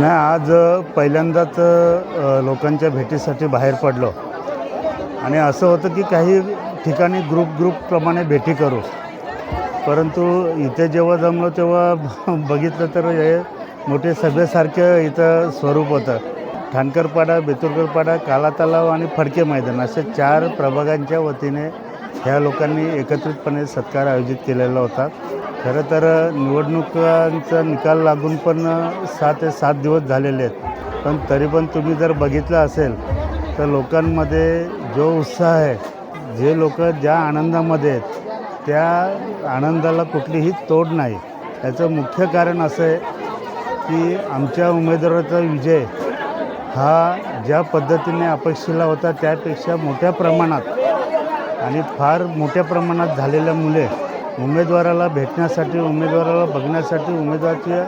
नाही आज पहिल्यांदाच लोकांच्या भेटीसाठी बाहेर पडलो. आणि असं होतं की काही ठिकाणी ग्रुप ग्रुपप्रमाणे भेटी करू. परंतु इथे जेव्हा जमलो तेव्हा बघितलं तर हे मोठे सभेसारखं इथं स्वरूप होतं. ठाणकरपाडा बेतुरकरपाडा काला तलाव आणि फडके मैदान अशा चार प्रभागांच्या वतीने ह्या लोकांनी एकत्रितपणे सत्कार आयोजित केलेला होता. खरं तर निवडणुकांचा निकाल लागून पण सहा ते सात दिवस झालेले आहेत. पण तरी पण तुम्ही जर बघितलं असेल तर लोकांमध्ये जो उत्साह आहे जे लोक ज्या आनंदामध्ये आहेत त्या आनंदाला कुठलीही तोड नाही. याचं मुख्य कारण असं आहे की आमच्या उमेदवाराचा विजय हा ज्या पद्धतीने अपेक्षेला होता त्यापेक्षा मोठ्या प्रमाणात आणि फार मोठ्या प्रमाणात झालेल्या मुले उमेदवाराला भेटण्यासाठी उमेदवाराला बघण्यासाठी उमेदवाराच्या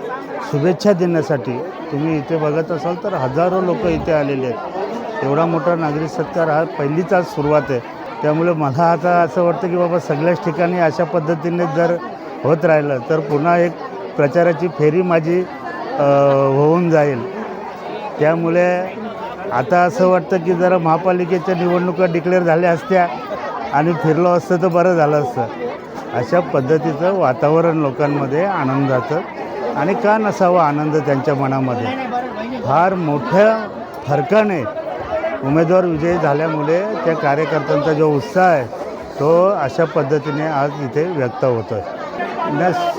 शुभेच्छा देण्यासाठी तुम्ही इथे बघत असाल तर हजारो लोक इथे आलेले आहेत. एवढा मोठा नागरिक सत्कार हा पहिलीच आज सुरुवात आहे. त्यामुळे मला आता असं वाटतं की बाबा सगळ्याच ठिकाणी अशा पद्धतीने जर होत राहिलं तर पुन्हा एक प्रचाराची फेरी माझी होऊन जाईल. त्यामुळे आता असं वाटतं की जरा महापालिकेच्या निवडणुका डिक्लेअर झाल्या असत्या आणि फिरलो असतं तर बरं झालं असतं. अशा पद्धतीचं वातावरण लोकांमध्ये आनंदाचं आणि का नसावा आनंद त्यांच्या मनामध्ये. फार मोठ्या फरकाने उमेदवार विजयी झाल्यामुळे त्या कार्यकर्त्यांचा जो उत्साह आहे तो अशा पद्धतीने आज इथे व्यक्त होतो आहे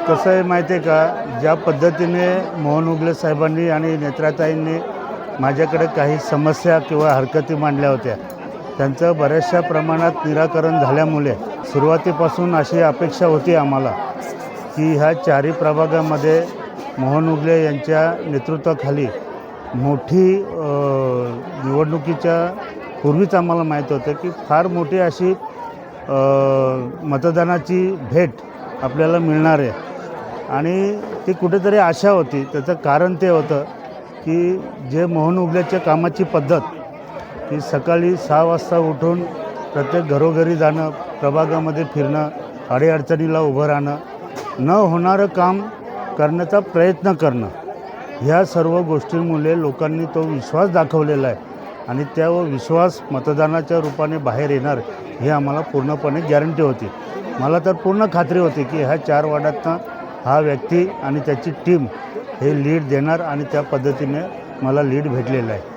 कसं आहे माहिती आहे का? ज्या पद्धतीने मोहन उगले साहेबांनी आणि नेत्राताईंनी माझ्याकडे काही समस्या किंवा हरकती मांडल्या होत्या त्यांचं बऱ्याचशा प्रमाणात निराकरण झाल्यामुळे सुरुवातीपासून अशी अपेक्षा होती आम्हाला की ह्या चारी प्रभागामध्ये मोहन उगले यांच्या नेतृत्वाखाली मोठी निवडणुकीच्या पूर्वीच आम्हाला माहीत होतं की फार मोठी अशी मतदानाची भेट आपल्याला मिळणार आहे. आणि ती कुठेतरी आशा होती. त्याचं कारण ते होतं की जे मोहन उगल्याच्या कामाची पद्धत की सकाळी सहा वाजता उठून प्रत्येक घरोघरी जाणं प्रभागामध्ये फिरणं अडीअडचणीला उभं राहणं न होणारं काम करण्याचा प्रयत्न करणं ह्या सर्व गोष्टींमुळे लोकांनी तो विश्वास दाखवलेला आहे आणि त्या विश्वास मतदानाच्या रूपाने बाहेर येणार ही आम्हाला पूर्णपणे गॅरंटी होती. मला तर पूर्ण खात्री होती की ह्या चार वार्डातनं हा व्यक्ती आणि त्याची टीम हे लीड देणार आणि त्या पद्धतीने मला लीड भेटलेलं आहे.